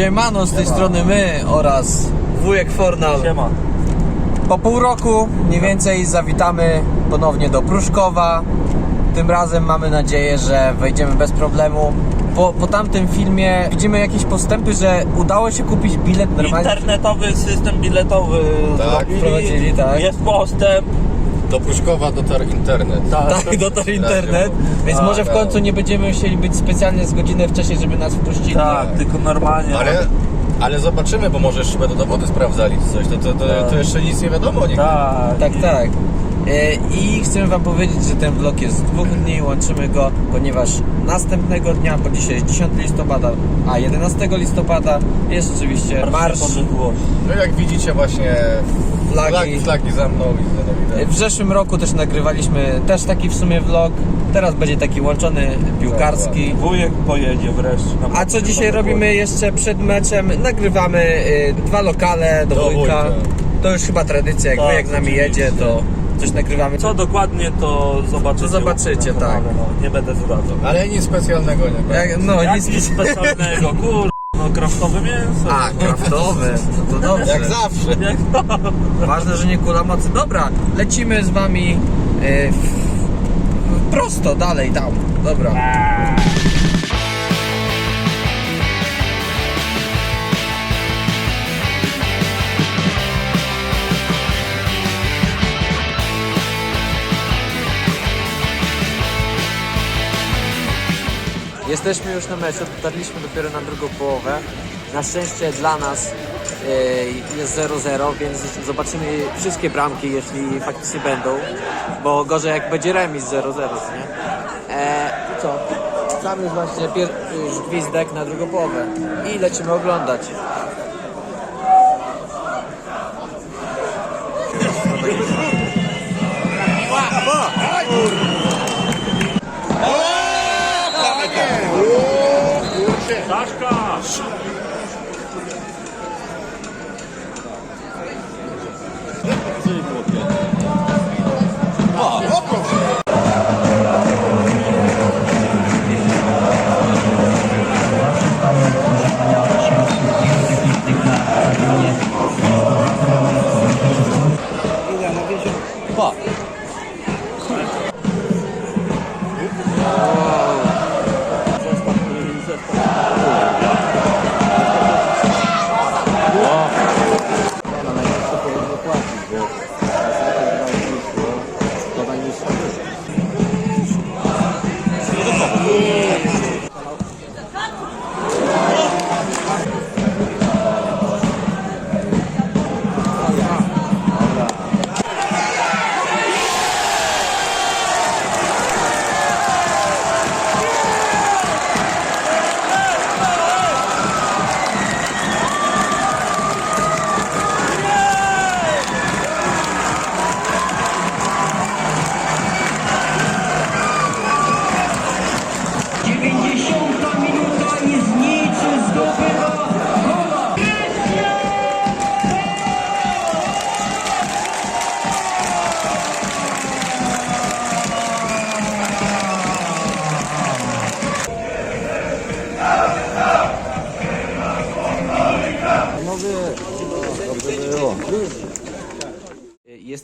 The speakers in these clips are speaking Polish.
Siemano, z tej strony my oraz wujek Fornal. Siema. Po pół roku mniej więcej zawitamy ponownie do Pruszkowa. Tym razem mamy nadzieję, że wejdziemy bez problemu. Po, po tamtym filmie widzimy jakieś postępy, że udało się kupić bilet normalnie. Internetowy system biletowy Tak, zrobili. wprowadzili, tak. Jest postęp. Do Pruszkowa dotarł internet. Tak, dotarł internet, więc Tak, może w końcu nie będziemy musieli być specjalnie z godzinę wcześniej, żeby nas wpuścili. Tak, tylko normalnie. Ale, ale zobaczymy, bo może jeszcze będą dowody sprawdzali czy coś. To, to, to, to jeszcze nic nie wiadomo. Nie? Tak. Tak, tak. E, I chcemy Wam powiedzieć, że ten vlog jest z dwóch dni, łączymy go, ponieważ następnego dnia, bo dzisiaj jest 10 listopada, a 11 listopada jest oczywiście marsz. Podległości. No jak widzicie właśnie Flagi. flagi, flagi za mną i za. W zeszłym roku też nagrywaliśmy też taki w sumie vlog, teraz będzie taki łączony piłkarski. Wujek pojedzie wreszcie. na A co dzisiaj robimy jeszcze przed meczem? Nagrywamy e, dwa lokale do, Do wujka. wujka. To już chyba tradycja, jak Tak, wujek z nami oczywiście. jedzie, to coś nagrywamy. Co dokładnie to zobaczycie. To zobaczycie, tak. No, nie będę zdradzał. Ale nic specjalnego nie Jak, będzie. no, nic nic specjalnego, kur... No kraftowe mięso. A, kraftowe, no to dobrze. Jak zawsze. Jak Ważne, że nie kula mocy. Dobra, lecimy z wami w, prosto, dalej, tam. Dobra. Jesteśmy już na meczu, dotarliśmy dopiero na drugą połowę. Na szczęście dla nas e, jest 0-0, więc zobaczymy wszystkie bramki, jeśli faktycznie będą. Bo gorzej jak będzie remis 0-0, nie? E, co? Tam jest właśnie pier- już gwizdek na drugą połowę. I lecimy oglądać. Sure.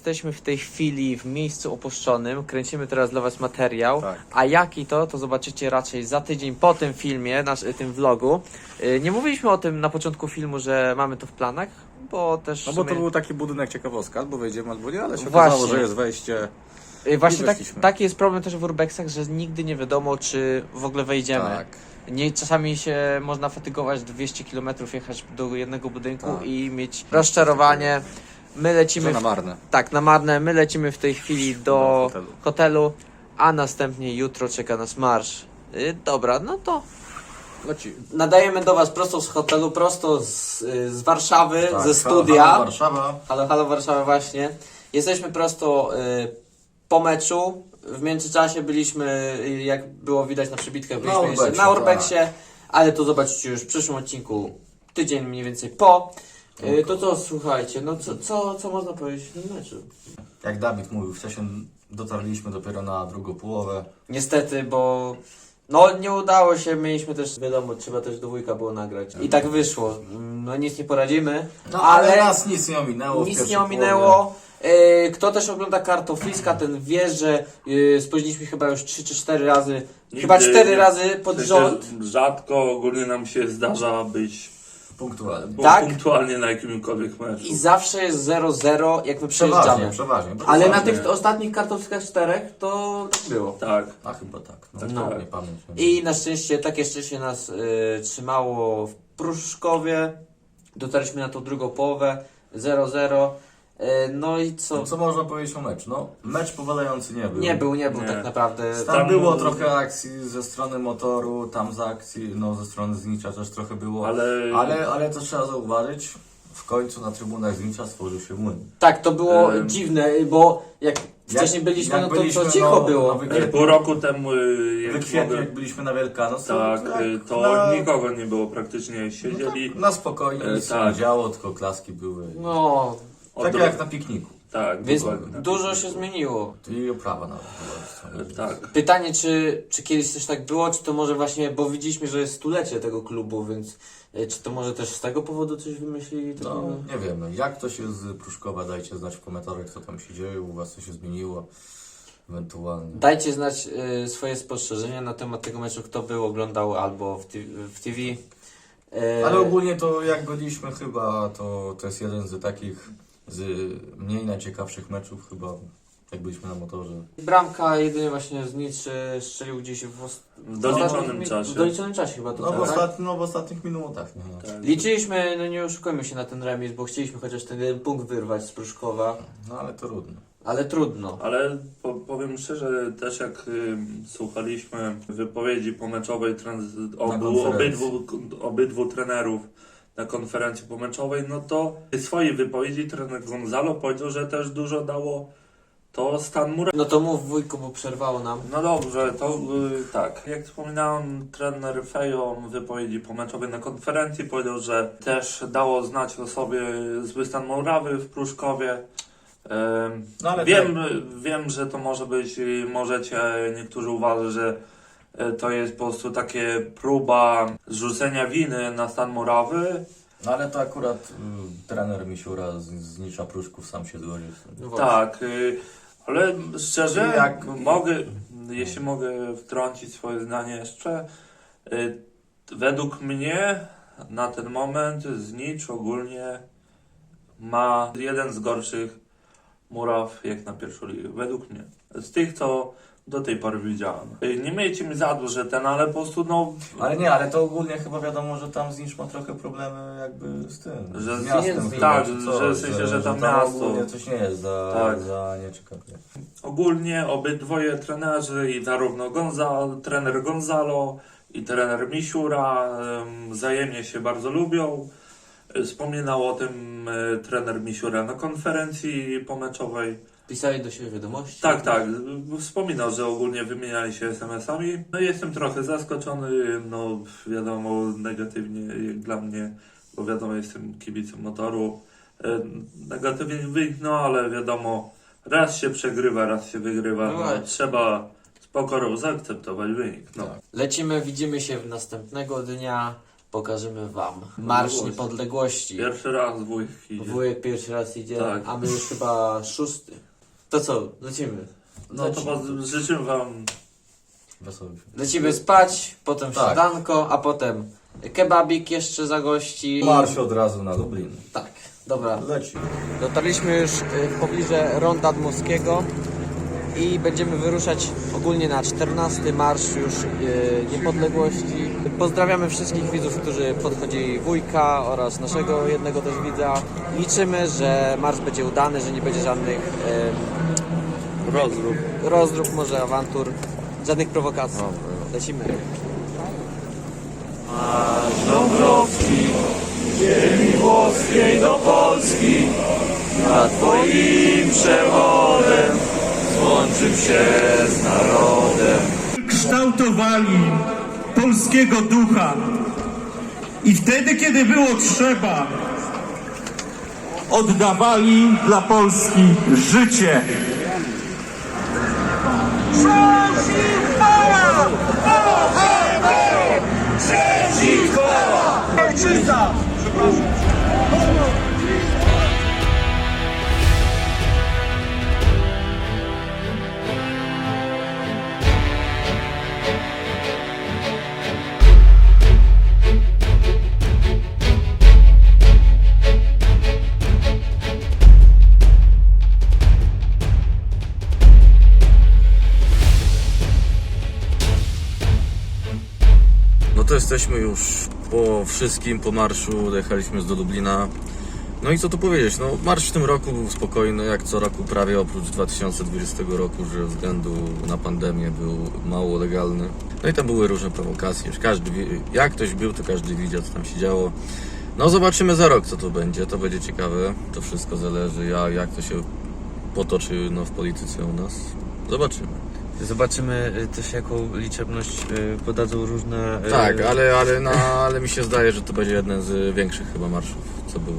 Jesteśmy w tej chwili w miejscu opuszczonym, kręcimy teraz dla Was materiał, Tak. a jaki to, to zobaczycie raczej za tydzień po tym filmie, nasz, tym vlogu. Y, Nie mówiliśmy o tym na początku filmu, że mamy to w planach, bo też No w bo to sumie- był taki budynek ciekawostka, albo wejdziemy, albo nie, ale się Właśnie. okazało, że jest wejście. Y, Właśnie tak, weszliśmy. taki jest problem też w urbexach, że nigdy nie wiadomo, czy w ogóle wejdziemy. Tak. Nie, czasami się można fatygować 200 km jechać do jednego budynku Tak. i mieć rozczarowanie. My lecimy na w, marne. tak, na marne. My lecimy w tej chwili do, Do hotelu. hotelu, a następnie jutro czeka nas marsz. Y, dobra, no to Leci. nadajemy do Was prosto z hotelu, prosto z, y, z Warszawy, Tak, ze studia. Halo, Warszawa. Halo, halo Warszawa właśnie. Jesteśmy prosto y, po meczu. W międzyczasie byliśmy, y, jak było widać na przebitkach, byliśmy Na jeszcze Urbexie, na Urbexie, ale to zobaczycie już w przyszłym odcinku, tydzień mniej więcej po. Y, to co, słuchajcie, no co, co, co można powiedzieć o tym meczu? Jak Dawid mówił, wcześniej dotarliśmy dopiero na drugą połowę. Niestety, bo No nie udało się, mieliśmy też, wiadomo, trzeba też do wujka było nagrać. I tak wyszło. Mm, No nic nie poradzimy, No, ale, ale nas nic nie ominęło. w nic pierwszej nie ominęło. E, Kto też ogląda kartofliska, ten wie, że e, spóźniliśmy chyba już 3 czy 4 razy, chyba Nigdy 4 nie- razy pod W sensie rząd. Rzadko ogólnie nam się zdarza być. Punktualnie. Tak? punktualnie na jakimkolwiek meczu. I zawsze jest 0-0, jak my Przeważnie, przejeżdżamy. przeważnie. Ale na Przeważnie. tych ostatnich kartofliskach czterech to tak było. Tak. A chyba tak. No, No. Nie pamiętam. I na szczęście, takie szczęście nas y, trzymało w Pruszkowie. Dotarliśmy na tą drugą połowę 0-0. Y, no i co? Co można powiedzieć o meczu? No, mecz powalający nie był. Nie był, nie był Nie. tak naprawdę. Tam Tam- było trochę akcji ze strony motoru, tam z akcji, no ze strony Znicza też trochę było. Ale- ale, ale to trzeba zauważyć, w końcu na trybunach Znicza stworzył się młyn. Tak, to było Em, dziwne, bo jak wcześniej byliśmy, jak no to, byliśmy, to cicho no, było. no, wy- Ale pół roku temu, y, W jak kwietniu, mogę, jak byliśmy na Wielkanoc, to tak, tak, y, to na, nikogo nie było praktycznie. Siedzieli, na spokojnie, E, nic tak. nie działo, tylko klaski były. No, tak ro- jak na pikniku. Tak, więc dokładnie. dużo się zmieniło. I oprawa nawet była. E, Tak. Pytanie, czy, czy kiedyś też tak było, czy to może właśnie, bo widzieliśmy, że jest stulecie tego klubu, więc y, czy to może też z tego powodu coś wymyślili? No, takiego? nie wiem, no, jak to się z Pruszkowa, dajcie znać w komentarzach, co tam się dzieje, u was co się zmieniło, ewentualnie. Dajcie znać y, swoje spostrzeżenia na temat tego meczu, kto był, oglądał albo w, ti- w TV. Y, Ale ogólnie to jak byliśmy chyba, to, to jest jeden z takich, z mniej najciekawszych meczów chyba, jak byliśmy na motorze. Bramka jedynie właśnie z Niczy strzelił gdzieś w, os- W doliczonym mi- czasie. W doliczonym czasie chyba to No w, tak? ostat... no w ostatnich minutach, nie? Tak. Liczyliśmy, no nie oszukujmy się na ten remis, bo chcieliśmy chociaż ten jeden punkt wyrwać z Pruszkowa, No ale to trudno. ale trudno. Ale po, powiem szczerze, też jak y, słuchaliśmy wypowiedzi pomeczowej trans, obu, konferencji. obydwu, obydwu trenerów na konferencji pomeczowej, no to w swojej wypowiedzi trener Gonzalo powiedział, że też dużo dało to stan mura. No to mów wujku, bo przerwało nam. No dobrze, to y, tak. Jak wspominałem, trener Fejo w wypowiedzi pomeczowej na konferencji powiedział, że też dało znać o sobie zły stan Morawy w Pruszkowie. Ym, No ale wiem, wiem, że to może być, y, możecie niektórzy uważać, że to jest po prostu takie próba zrzucenia winy na stan Morawy. No ale to akurat y, trener Misiura z, z Nicza Pruszków sam się zgodził z tym. No. Tak, y, ale szczerze, Jak- mogę, jeśli mogę wtrącić swoje zdanie jeszcze, y, według mnie na ten moment Znicz ogólnie ma jeden z gorszych muraw jak na pierwszą ligę, według mnie. Z tych, co do tej pory widziałem. Y, Nie miejcie mi za że ten, ale po prostu no... Ale nie, ale to ogólnie chyba wiadomo, że tam Znicz ma trochę problemy jakby z tym, Że z z- miastem. tak, czy że coś, w sensie, że tam miasto. ogólnie coś nie jest za, Tak. za nieciekawe. Ogólnie obydwoje trenerzy, i zarówno Gonza, trener Gonzalo i trener Misiura em, wzajemnie się bardzo lubią. Wspominał o tym e, trener Misiura na konferencji pomeczowej. Pisali do siebie wiadomości. Tak, tak, wspominał, że ogólnie wymieniali się SMS-ami. No jestem trochę zaskoczony, no wiadomo, negatywnie jak dla mnie, bo wiadomo, jestem kibicem motoru. E, Negatywnie wynik, no ale wiadomo, raz się przegrywa, raz się wygrywa. No No, trzeba z pokorą zaakceptować wynik. No. Tak. Lecimy, widzimy się następnego dnia, pokażemy wam Marsz Niepodległości. Niepodległości. Pierwszy raz wujek idzie. Wujek pierwszy raz idzie, Tak. a my już chyba szósty. To co, lecimy. No to was- życzę wam Wesoły. Lecimy spać, potem Tak. śniadanko, a potem kebabik jeszcze za gości. Marsz od razu na Lublin. Tak, dobra. Leci. Dotarliśmy już y, w pobliże Ronda Dmowskiego i będziemy wyruszać ogólnie na 14 marsz już y, niepodległości. Pozdrawiamy wszystkich widzów, którzy podchodzili wujka oraz naszego jednego też widza. Liczymy, że marsz będzie udany, że nie będzie żadnych rozrób. rozdrób, może awantur, żadnych prowokacji. Lecimy. Dąbrowski, ziemi włoskiej do Polski, nad Twoim przewodem złączył się z narodem. kształtowali polskiego ducha. I wtedy, kiedy było trzeba, oddawali dla Polski życie. No to jesteśmy już po wszystkim, po marszu, dojechaliśmy do Lublina. No i co tu powiedzieć, no marsz w tym roku był spokojny, jak co roku prawie oprócz 2020 roku, że ze względu na pandemię był mało legalny. No i tam były różne prowokacje, już każdy, jak ktoś był, to każdy widział, co tam się działo. No zobaczymy za rok, co to będzie, to będzie ciekawe, to wszystko zależy, ja, jak to się potoczy no, w polityce u nas. Zobaczymy. Zobaczymy y, też jaką liczebność y, podadzą różne... y, Tak, ale, ale, no, ale mi się zdaje, że to będzie jeden z większych chyba marszów, co były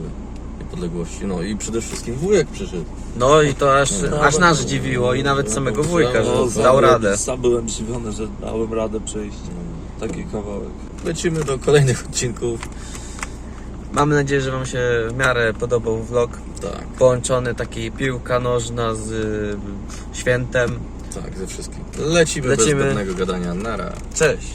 niepodległości. No i przede wszystkim wujek przyszedł. No i to aż, aż nas dziwiło i nawet samego wujka, No, że dał radę. Sam byłem zdziwiony, że dałem radę przejść taki kawałek. Lecimy do kolejnych odcinków. Mamy nadzieję, że Wam się w miarę podobał vlog. Tak, Połączony taki piłka nożna z świętem. Tak, ze wszystkim. Lecimy, Lecimy. bez zbędnego gadania. Nara. Cześć!